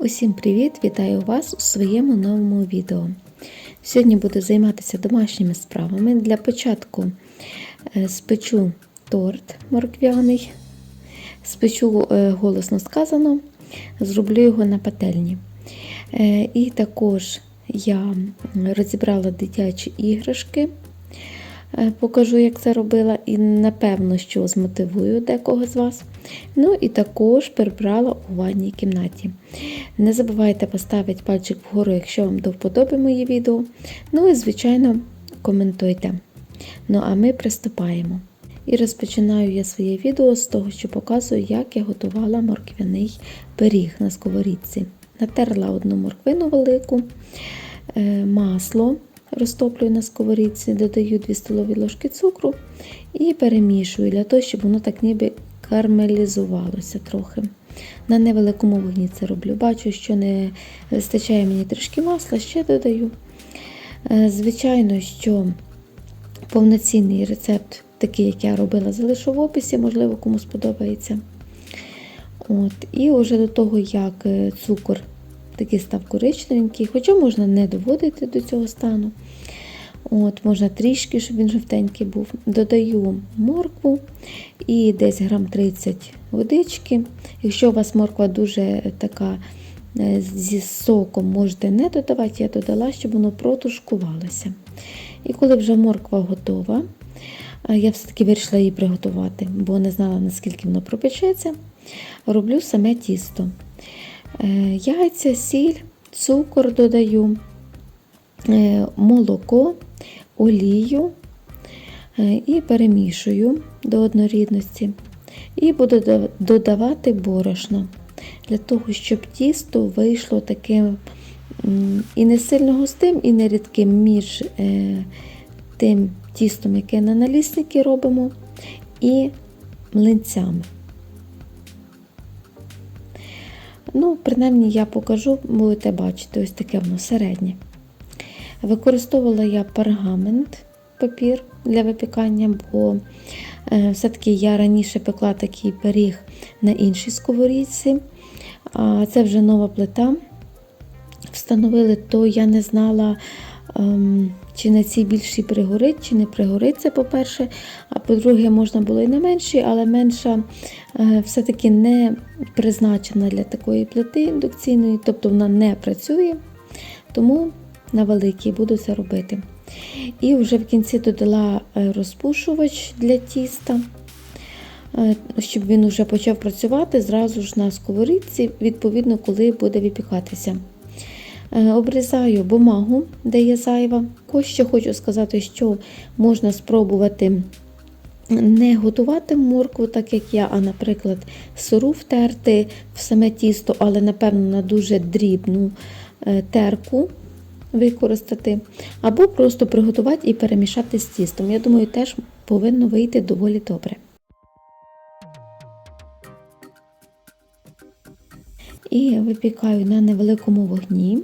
Усім привіт! Вітаю вас у своєму новому відео. Сьогодні буду займатися домашніми справами. Для початку е, спечу торт морквяний, спечу е, голосно сказано, зроблю його на пательні. Е, І також я розібрала дитячі іграшки. Е, Покажу, як це робила, і напевно, що змотивую декого з вас. Ну і також прибрала у ванній кімнаті. Не забувайте поставити пальчик вгору, якщо вам до вподоби мої відео. Ну і, звичайно, коментуйте. Ну, а ми приступаємо. І розпочинаю я своє відео з того, що показую, як я готувала морквяний пиріг на сковорідці. Натерла одну морквину велику, е, масло розтоплюю на сковорідці, додаю 2 столові ложки цукру і перемішую для того, щоб воно так ніби кармелізувалося трохи. На невеликому вогні це роблю. Бачу, що не вистачає мені трішки масла, ще додаю. Е, Звичайно, що повноцінний рецепт, такий, як я робила, залишу в описі, можливо, кому сподобається. От. І вже до того, як е, цукор такий став коричневенький, хоча можна не доводити до цього стану. От, Можна трішки, щоб він жовтенький був. Додаю моркву і десь грам 30 водички. Якщо у вас морква дуже така е, зі соком, можете не додавати, я додала, щоб воно протушкувалося. І коли вже морква готова, е, я все-таки вирішила її приготувати, бо не знала, наскільки воно пропечеться, роблю саме тісто. Е, Яйця, сіль, цукор додаю, е, молоко, олію е, і перемішую до однорідності. І буду додавати борошно для того, щоб тісто вийшло таким і не сильно густим, і не рідким між тим тістом, яке на налісники робимо, і млинцями. Ну, принаймні, я покажу, будете бачити, ось таке воно середнє. Використовувала я пергамент папір для випікання, бо е, все-таки я раніше пекла такий пиріг на іншій сковорідці, а це вже нова плита. Встановили, то я не знала, чи на цій більшій пригорить, чи не пригорить це, по-перше. А по-друге, можна було і на меншій, але менша е, все-таки не призначена для такої плити індукційної, тобто вона не працює, тому на великій буду це робити. І вже в кінці додала е, розпушувач для тіста, е, щоб він вже почав працювати зразу ж на сковорідці, відповідно, коли буде випікатися. Е, Обрізаю бумагу, де є зайва. Ось ще хочу сказати, що можна спробувати не готувати моркву, так як я, а, наприклад, сиру втерти в саме тісто, але, напевно, на дуже дрібну е, терку використати, або просто приготувати і перемішати з тістом. Я думаю, теж повинно вийти доволі добре. І випікаю на невеликому вогні.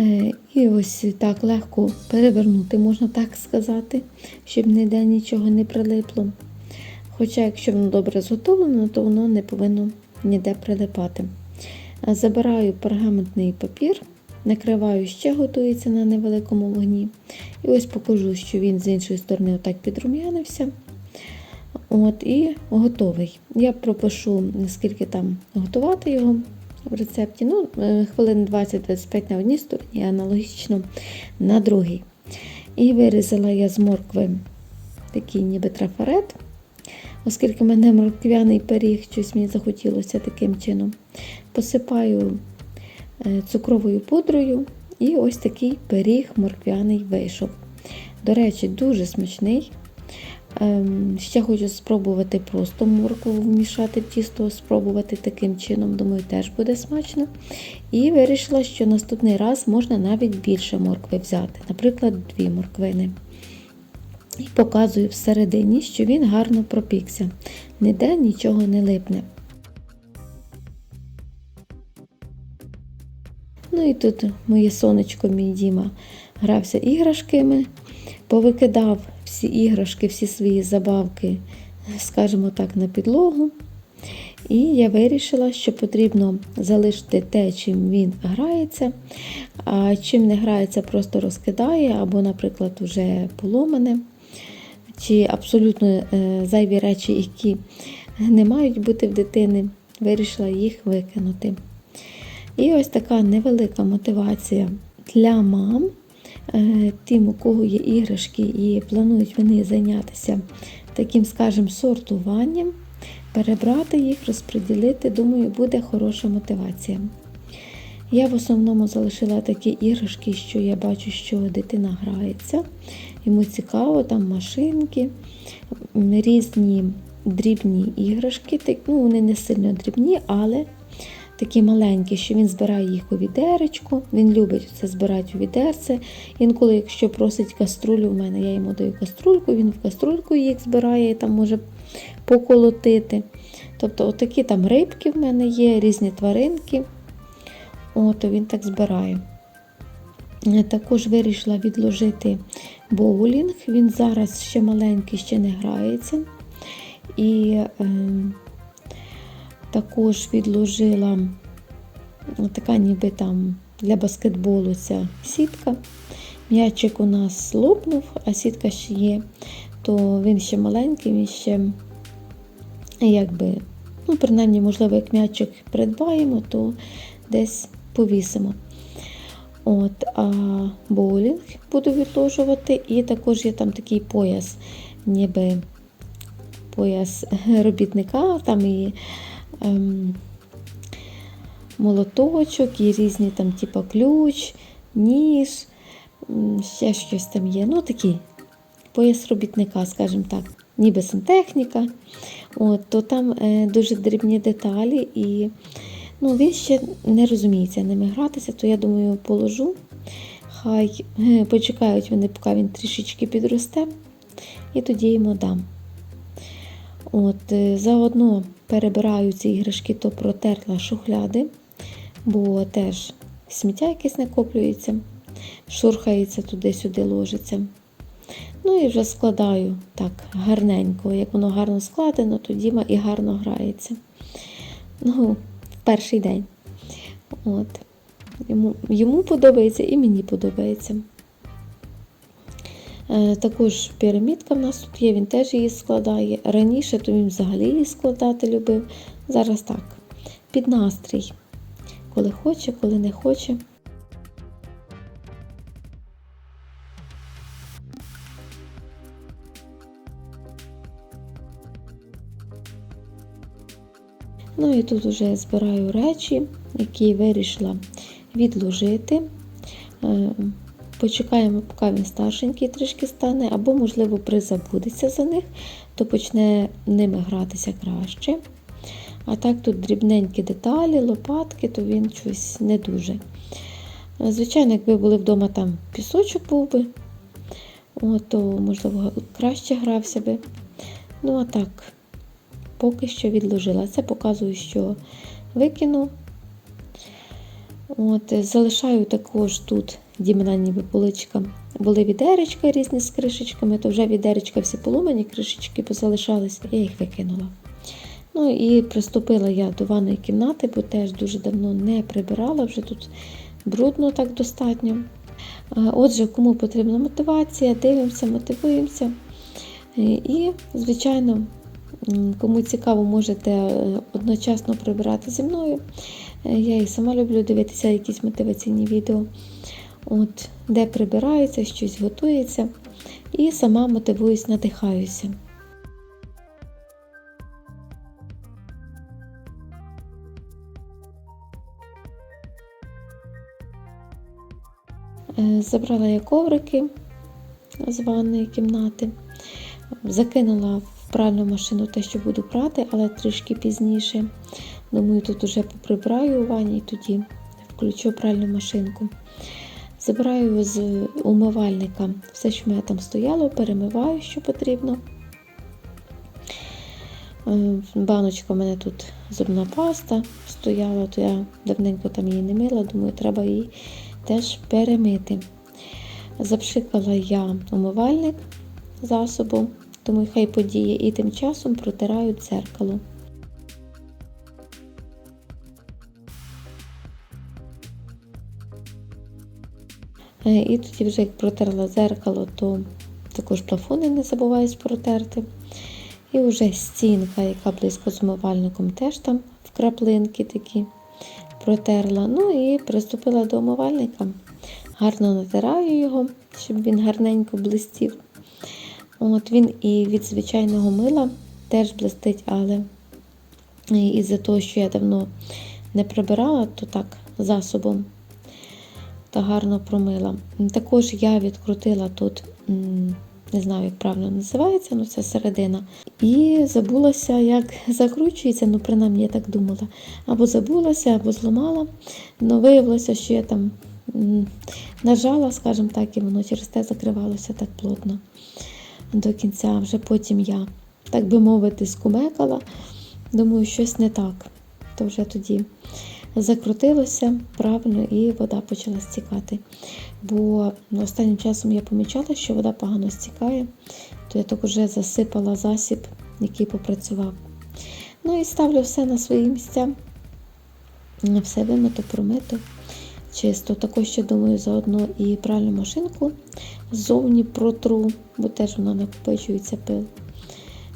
Е, І ось так легко перевернути, можна так сказати, щоб ніде нічого не прилипло. Хоча, якщо воно добре зготовлено, то воно не повинно ніде прилипати. Забираю пергаментний папір, накриваю ще готується на невеликому вогні. І ось покажу, що він з іншої сторони отак підрум'янився. От, і готовий. Я пропишу, скільки там готувати його в рецепті. Ну, е, хвилин 20-25 на одній стороні, аналогічно на другій. І вирізала я з моркви такий ніби трафарет, оскільки в мене морквяний пиріг, щось мені захотілося таким чином. Посипаю е, цукровою пудрою, і ось такий пиріг морквяний вийшов. До речі, дуже смачний. Ем, Ще хочу спробувати просто моркву вмішати в тісто, спробувати таким чином, думаю, теж буде смачно. І вирішила, що наступний раз можна навіть більше моркви взяти, наприклад, дві морквини. І показую всередині, що він гарно пропікся. Ніде нічого не липне. Ну і тут моє сонечко, мій Діма, грався іграшками, повикидав всі іграшки, всі свої забавки, скажімо так, на підлогу. І я вирішила, що потрібно залишити те, чим він грається, а чим не грається, просто розкидає, або, наприклад, вже поломане, чи абсолютно е, зайві речі, які не мають бути в дитини, вирішила їх викинути. І ось така невелика мотивація для мам, тим, у кого є іграшки і планують вони зайнятися таким, скажімо, сортуванням, перебрати їх, розподілити, думаю, буде хороша мотивація. Я в основному залишила такі іграшки, що я бачу, що дитина грається. Йому цікаво, там машинки, різні дрібні іграшки. Ну, вони не сильно дрібні, але такі маленькі, що він збирає їх у відеречку. Він любить це збирати у відерце. Інколи, якщо просить каструлю в мене, я йому даю каструльку, він в каструльку їх збирає і там може поколотити. Тобто, отакі там рибки в мене є, різні тваринки. От, він так збирає. Е, Також вирішила відложити боулінг. Він зараз ще маленький, ще не грається. І е, також відложила така ніби там для баскетболу ця сітка. М'ячик у нас лопнув, а сітка ще є, то він ще маленький, він ще якби, ну, принаймні, можливо, як м'ячик придбаємо, то десь повісимо. От, а боулінг буду відложувати, і також є там такий пояс, ніби пояс робітника, там і молоточок, і різні там, типу, ключ, ніж, ще щось там є. Ну, такий пояс робітника, скажімо так, ніби сантехніка. От, то там е, дуже дрібні деталі, і ну, він ще не розуміється ними гратися, то я думаю, положу. Хай е, почекають вони, поки він трішечки підросте, і тоді йому дам. От, е, Заодно перебираю ці іграшки, то протерла шухляди, бо теж сміття якесь накоплюється, шурхається туди-сюди ложиться. Ну і вже складаю так гарненько. Як воно гарно складено, то Діма і гарно грається. Ну, в перший день. От. Йому, йому подобається і мені подобається. Е, Також пірамідка в нас тут є, він теж її складає. Раніше то він взагалі її складати любив. Зараз так. Під настрій. Коли хоче, коли не хоче. Ну і тут вже збираю речі, які вирішила відложити. Почекаємо, поки він старшенький трішки стане, або, можливо, призабудеться за них, то почне ними гратися краще. А так тут дрібненькі деталі, лопатки, то він щось не дуже. Звичайно, якби були вдома там пісочок був би, то, можливо, краще грався би. Ну, а так, поки що відложила. Це показую, що викину. От, Залишаю також тут Дімена ніби поличка. Були відеречка різні з кришечками, то вже відеречка всі поломані, кришечки позалишалися, я їх викинула. Ну і приступила я до ванної кімнати, бо теж дуже давно не прибирала, вже тут брудно так достатньо. Отже, кому потрібна мотивація, дивимося, мотивуємося. Е, І, звичайно, кому цікаво, можете е, одночасно прибирати зі мною. Е, Я і сама люблю дивитися якісь мотиваційні відео, от, де прибирається, щось готується. І сама мотивуюсь, надихаюся. Е, Забрала я коврики з ванної кімнати, закинула в пральну машину те, що буду прати, але трішки пізніше. Думаю, тут уже поприбираю у ванні і тоді включу пральну машинку. Забираю з умивальника все, що в мене там стояло, перемиваю, що потрібно. Е, Баночка в мене тут зубна паста стояла, то я давненько там її не мила, думаю, треба її теж перемити. Запшикала я умивальник засобом, думаю, хай подіє, і тим часом протираю дзеркало. І тоді вже як протерла зеркало, то також плафони не забуваюсь протерти. І вже стінка, яка близько з умивальником, теж там в краплинки такі протерла. Ну і приступила до умивальника. Гарно натираю його, щоб він гарненько блистів. От Він і від звичайного мила теж блистить, але із-за того, що я давно не прибирала, то так засобом та гарно промила. Також я відкрутила тут, не знаю, як правильно називається, ну це середина. І забулася, як закручується, ну принаймні я так думала. Або забулася, або зламала. Ну виявилося, що я там нажала, скажімо так, і воно через те закривалося так плотно до кінця. Вже потім я, так би мовити, скумекала. Думаю, щось не так. То вже тоді закрутилося правильно і вода почала стікати. Бо останнім часом я помічала, що вода погано стікає, то я так уже засипала засіб, який попрацював. Ну і ставлю все на свої місця. Все вимито, промито. Чисто. Також ще думаю, заодно і пральну машинку ззовні протру, бо теж вона накопичується пил.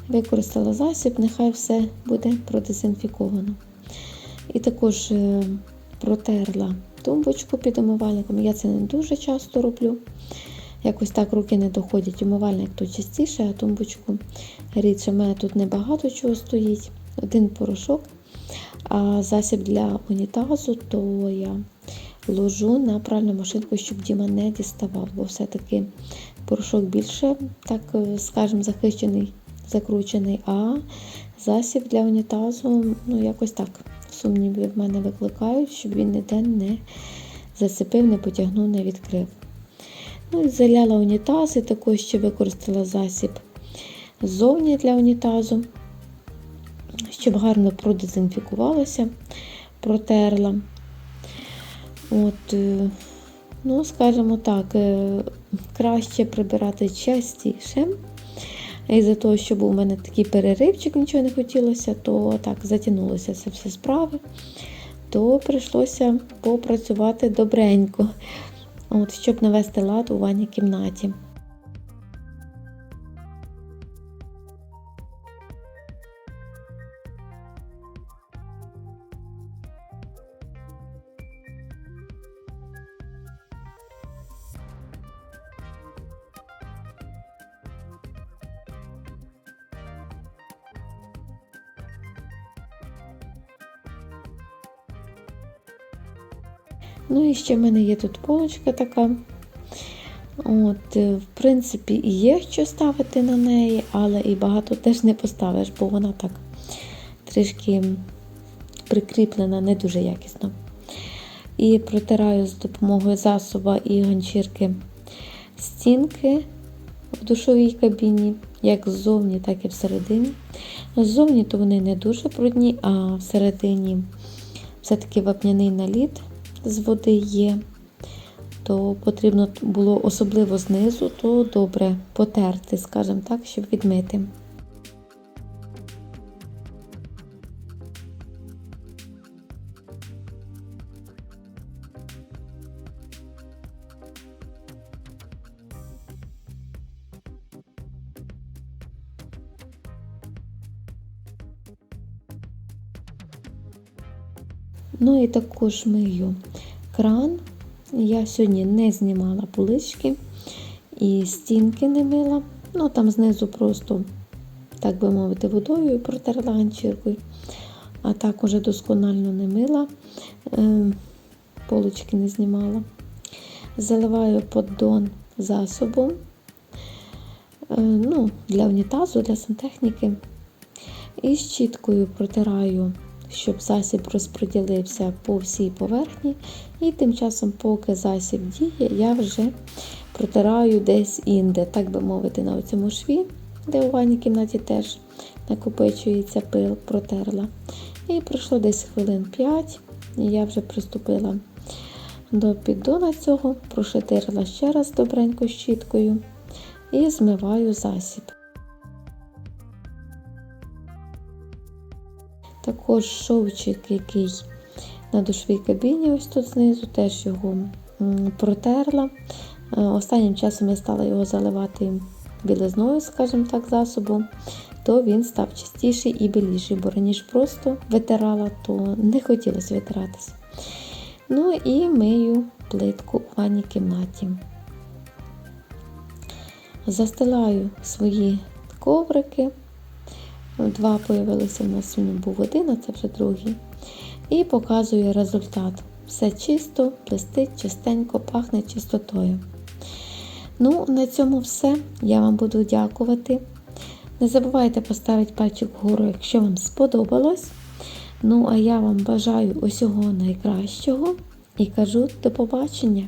Використала засіб, нехай все буде продезінфіковано. І також е, протерла тумбочку під умивальником. Я це не дуже часто роблю. Якось так руки не доходять. Умивальник тут частіше, а тумбочку рідше. У мене тут небагато чого стоїть. Один порошок. А засіб для унітазу, то я ложу на пральну машинку, щоб Діма не діставав, бо все-таки порошок більше, так скажемо, захищений, закручений, а засіб для унітазу, ну якось так. Сумніви в мене викликають, щоб він ніде не зацепив, не потягнув, не відкрив. Ну Заляла унітаз і також ще використала засіб ззовні для унітазу, щоб гарно продезінфікувалося, протерла. От, е, ну, скажімо так, е, краще прибирати частіше. І за того, що був у мене такий переривчик, нічого не хотілося, то так затягнулося це все справи, то прийшлося попрацювати добренько, от, щоб навести лад у ванній кімнаті. Ну і ще в мене є тут полочка така. От, е, В принципі, є що ставити на неї, але і багато теж не поставиш, бо вона так трішки прикріплена не дуже якісно. І протираю з допомогою засоба і ганчірки стінки в душовій кабіні, як ззовні, так і всередині. Ззовні то вони не дуже брудні, а всередині все-таки вапняний наліт з води є, то потрібно було особливо знизу, то добре потерти, скажімо так, щоб відмити. Ну і також мию кран. Я сьогодні не знімала полички і стінки не мила. Ну, там знизу просто, так би мовити, водою і протерла ганчіркою. А так уже досконально не мила, е, полочки не знімала. Заливаю поддон засобом е, ну, для унітазу, для сантехніки. І щіткою протираю щоб засіб розподілився по всій поверхні. І тим часом, поки засіб діє, я вже протираю десь інде, так би мовити, на цьому шві, де у ванній кімнаті теж накопичується пил, протерла. І пройшло десь хвилин 5, і я вже приступила до піддона цього, прошитирила ще раз добренько щіткою і змиваю засіб. Також шовчик, який на душовій кабіні, ось тут знизу, теж його протерла. Е, Останнім часом я стала його заливати білизною, скажімо так, засобом, то він став чистіший і біліший, бо раніше просто витирала, то не хотілося витиратися. Ну і мию плитку у ванній кімнаті. Застилаю свої коврики. Два появилися у нас був один, а це вже другий. І показую результат. Все чисто, блистить, чистенько, пахне чистотою. Ну, на цьому все. Я вам буду дякувати. Не забувайте поставити пальчик вгору, якщо вам сподобалось. Ну, а я вам бажаю усього найкращого і кажу до побачення!